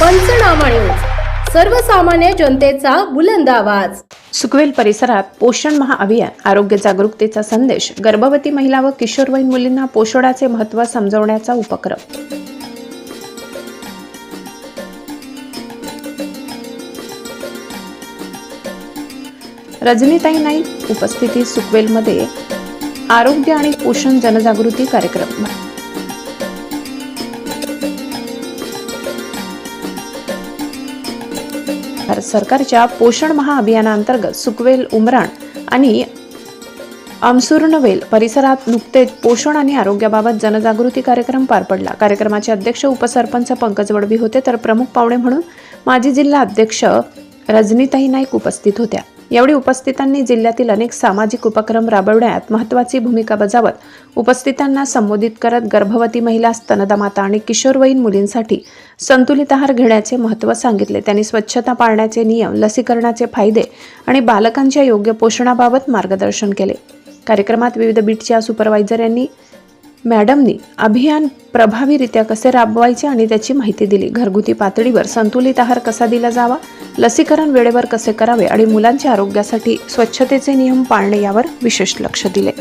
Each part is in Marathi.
पंचनामा न्यूज. सर्वसामान्य जनतेचा बुलंद आवाज. सुकवेल परिसरात पोषण महाअभियान आरोग्य जागरूकतेचा संदेश गर्भवती महिला व किशोरवयीन मुलींना पोषणाचे महत्त्व समजवण्याचा उपक्रम. रजनीताई नाईक उपस्थिती सुकवेलमध्ये आरोग्य आणि पोषण जनजागृती कार्यक्रम. भारत सरकारच्या पोषण महाअभियानांतर्गत सुकवेल उमराण आणि अमसुर्णवेल परिसरात नुकतेच पोषण आणि आरोग्याबाबत जनजागृती कार्यक्रम पार पडला. कार्यक्रमाचे अध्यक्ष उपसरपंच पंकज वडवी होते तर प्रमुख पाहुणे म्हणून माजी जिल्हा अध्यक्ष रजनीताई नाईक उपस्थित होत्या. यावेळी उपस्थितांनी जिल्ह्यातील अनेक सामाजिक उपक्रम राबवण्यात महत्त्वाची भूमिका बजावत उपस्थितांना संबोधित करत गर्भवती महिला स्तनदा माता आणि किशोरवयीन मुलींसाठी संतुलित आहार घेण्याचे महत्त्व सांगितले. त्यांनी स्वच्छता पाळण्याचे नियम लसीकरणाचे फायदे आणि बालकांच्या योग्य पोषणाबाबत मार्गदर्शन केले. कार्यक्रमात विविध बीटच्या सुपरवायझर यांनी मॅडमनी अभियान प्रभावीरित्या कसे राबवायचे आणि त्याची माहिती दिली. घरगुती पातळीवर संतुलित आहार कसा दिला जावा? लसीकरण वेळेवर कसे करावे आणि मुलांच्या आरोग्यासाठी स्वच्छतेचे नियम पाळणे यावर विशेष लक्ष दिले.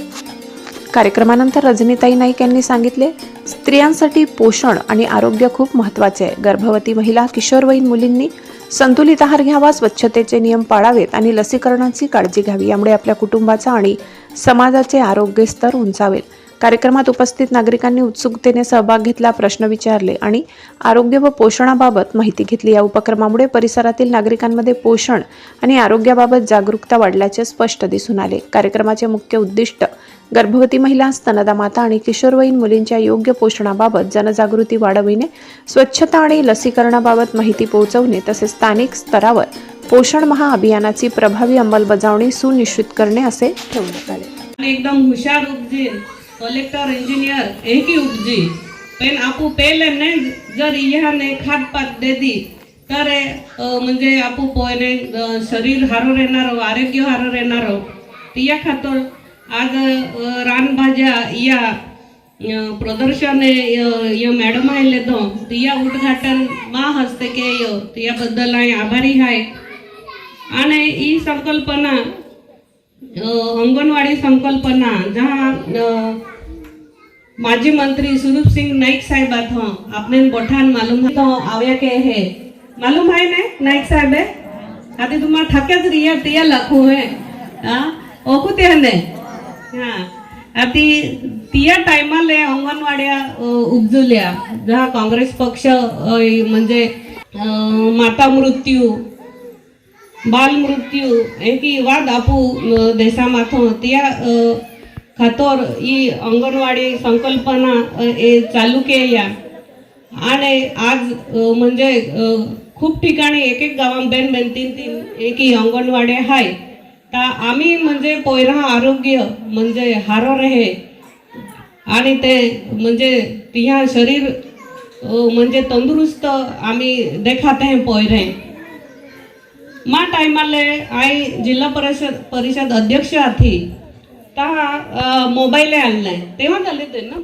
कार्यक्रमानंतर रजनीताई नाईक यांनी सांगितले स्त्रियांसाठी पोषण आणि आरोग्य खूप महत्त्वाचे आहे. गर्भवती महिला किशोरवयीन मुलींनी संतुलित आहार घ्यावा स्वच्छतेचे नियम पाळावेत आणि लसीकरणाची काळजी घ्यावी. यामुळे आपल्या कुटुंबाचा आणि समाजाचे आरोग्य स्तर उंचावेल. कार्यक्रमात उपस्थित नागरिकांनी उत्सुकतेने सहभाग घेतला प्रश्न विचारले आणि आरोग्य व पोषणाबाबत माहिती घेतली. या उपक्रमामुळे परिसरातील नागरिकांमध्ये पोषण आणि आरोग्याबाबत जागरूकता वाढल्याचे स्पष्ट दिसून आले. कार्यक्रमाचे मुख्य उद्दिष्ट गर्भवती महिला स्तनदा माता आणि किशोरवयीन मुलींच्या योग्य पोषणाबाबत जनजागृती वाढविणे स्वच्छता आणि लसीकरणाबाबत माहिती पोहोचवणे तसेच स्थानिक स्तरावर पोषण महाअभियानाची प्रभावी अंमलबजावणी सुनिश्चित करणे असे ठेवण्यात आले. एकदम हुशार कलेक्टर इंजीनियर एक ही उपजी. पण आपू पहले ने जर इहा ने खाद पात दे दी तर म्हणजे आपू पोहणे शरीर हारो राहणार आरोग्य हारो राहणार तिया खातो आज रानभाज्या या प्रदर्शन या मॅडम आयले तो तिया उद्घाटन मा हस्ते के याबद्दल आभारी है आणि ई संकल्पना अंगणवाडी संकल्पना जहाँ माजी मंत्री स्वरूप सिंह नाइक साहब था आपने बठान मालूम है। तो आव्या के है? मालूम है ने नाइक साहब है आते तुम थकेच रिया तिया लखू है। हा ओकू ते ने हा. आती तिया टायमाले अंगणवाड्या अंगणवाडिया उपजुल्या जहा काँग्रेस पक्ष म्हणजे माता मृत्यू बाल मृत्यू एकी वाद आपू देशा माथो त्या अ, खातर ही अंगणवाडी संकल्पना ए चालू केल्या. आणि आज म्हणजे खूप ठिकाणी एक एक गावात बेन बेन तीन तीन एक ही अंगणवाडी आहे तर आम्ही म्हणजे पोयरा आरोग्य म्हणजे हारो रहे. आणि ते म्हणजे तिहा शरीर म्हणजे तंदुरुस्त आम्ही देखात आहे पोयरे. मा टायमाले आई जिल्हा परिषद परिषद अध्यक्ष आथी ता मोबाईल आणलाय. तेव्हा झाले ते ना?